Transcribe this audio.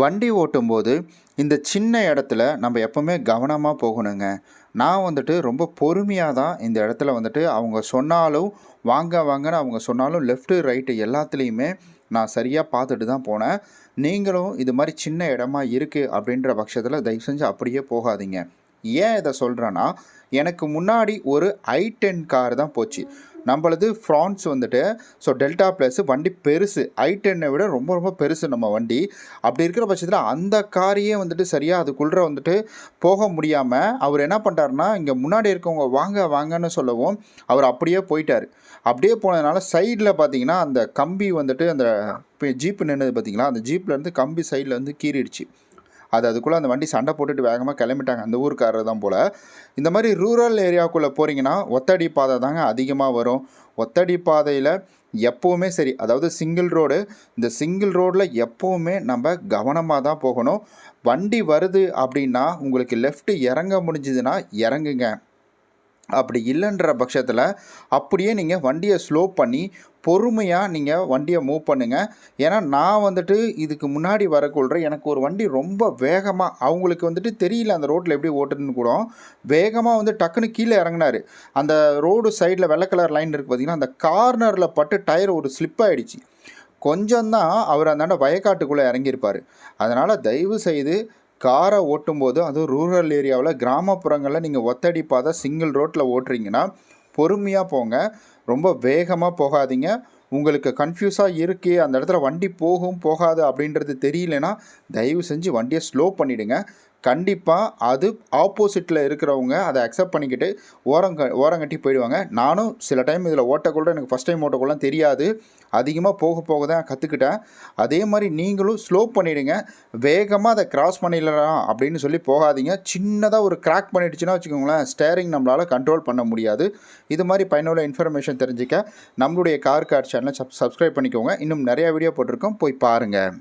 வண்டி ஓட்டும்போது இந்த சின்ன இடத்துல நம்ம எப்போவுமே கவனமாக போகணுங்க. நான் வந்துட்டு ரொம்ப பொறுமையாக தான் இந்த இடத்துல வந்துட்டு அவங்க சொன்னாலும் வாங்க வாங்கன்னு அவங்க சொன்னாலும் லெஃப்ட்டு ரைட்டு எல்லாத்துலேயுமே நான் சரியாக பார்த்துட்டு தான் போனேன். நீங்களும் இது மாதிரி சின்ன இடமா இருக்குது அப்படின்ற பட்சத்தில் தயவு செஞ்சு அப்படியே போகாதீங்க. ஏன் இதை சொல்கிறேன்னா எனக்கு முன்னாடி ஒரு ஐ டென் கார் தான் போச்சு. நம்மளது ஃப்ரான்ஸ் வந்துட்டு ஸோ டெல்டா ப்ளஸ் வண்டி பெருசு ஐ டென்னை விட ரொம்ப ரொம்ப பெருசு நம்ம வண்டி. அப்படி இருக்கிற பட்சத்தில் அந்த காரையே வந்துட்டு சரியாக அதுக்குள்ளே வந்துட்டு போக முடியாமல் அவர் என்ன பண்ணிட்டாருன்னா இங்கே முன்னாடி இருக்கவங்க வாங்க வாங்கன்னு சொல்லவும் அவர் அப்படியே போயிட்டார். அப்படியே போனதுனால சைடில் பார்த்தீங்கன்னா அந்த கம்பி வந்துட்டு அந்த ஜீப்பு நின்னது பார்த்தீங்களா அந்த ஜீப்லேருந்து கம்பி சைடில் வந்து கீறிடுச்சு. அது அதுக்குள்ளே அந்த வண்டி சண்டை போட்டுட்டு வேகமாக கிளம்பிட்டாங்க. அந்த ஊருக்காரர் தான் போல். இந்த மாதிரி ரூரல் ஏரியாவுக்குள்ளே போகிறீங்கன்னா ஒத்தடி பாதை தாங்க அதிகமாக வரும். ஒத்தடி பாதையில் எப்போவுமே சரி அதாவது சிங்கிள் ரோடு இந்த சிங்கிள் ரோடில் எப்போவுமே நம்ம கவனமாக தான் போகணும். வண்டி வருது அப்படின்னா உங்களுக்கு லெஃப்ட்டு இறங்க முடிஞ்சுதுன்னா இறங்குங்க. அப்படி இல்லைன்ற பட்சத்தில் அப்படியே நீங்கள் வண்டியை ஸ்லோ பண்ணி பொறுமையாக நீங்கள் வண்டியை மூவ் பண்ணுங்கள் ஏன்னா நான் வந்துட்டு இதுக்கு முன்னாடி வரக்குள்ள எனக்கு ஒரு வண்டி ரொம்ப வேகமாக அவங்களுக்கு வந்துட்டு தெரியல அந்த ரோட்டில் எப்படி ஓட்டுன்னு கூட வேகமாக வந்து டக்குன்னு கீழே இறங்கினார். அந்த ரோடு சைடில் வெள்ளை கலர் லைன் இருக்குது பார்த்தீங்கன்னா அந்த கார்னரில் பட்டு டயர் ஒரு ஸ்லிப் ஆகிடுச்சு கொஞ்சம்தான் அவர் அந்தாண்ட வயக்காட்டுக்குள்ளே இறங்கியிருப்பார். அதனால் தயவு செய்து காரை ஓட்டும்போது அதுவும் ரூரல் ஏரியாவில் கிராமப்புறங்களில் நீங்கள் ஒத்தடி பாதை சிங்கிள் ரோட்டில் ஓட்டுறீங்கன்னா பொறுமையாக போங்க. ரொம்ப வேகமாக போகாதீங்க. உங்களுக்கு கன்ஃபியூஸாக இருக்குது அந்த இடத்துல வண்டி போகும் போகாது அப்படின்றது தெரியலனா தயவு செஞ்சு வண்டியை ஸ்லோ பண்ணிவிடுங்க கண்டிப்பாக அது ஆப்போசிட்டில் இருக்கிறவங்க அதை அக்செப்ட் பண்ணிக்கிட்டு ஓரம் க ஓரங்கட்டி போயிடுவாங்க. நானும் சில டைம் இதில் ஓட்டக்குள்ள எனக்கு ஃபஸ்ட் டைம் ஓட்டக்குள்ள தெரியாது. அதிகமாக போக போக தான் கற்றுக்கிட்டேன் அதே மாதிரி நீங்களும் ஸ்லோ பண்ணிவிடுங்க வேகமாக அதை கிராஸ் பண்ணிடலாம் அப்படின்னு சொல்லி போகாதீங்க. சின்னதாக ஒரு கிராக் பண்ணிடுச்சுன்னா வச்சுக்கோங்களேன் ஸ்டேரிங் நம்மளால் கண்ட்ரோல் பண்ண முடியாது. இது மாதிரி பயனுள்ள இன்ஃபர்மேஷன் தெரிஞ்சிக்க நம்மளுடைய கார் கார் சேனலை சப் சப்ஸ்கிரைப் பண்ணிக்கோங்க. இன்னும் நிறையா வீடியோ போட்டிருக்கோம். போய் பாருங்கள்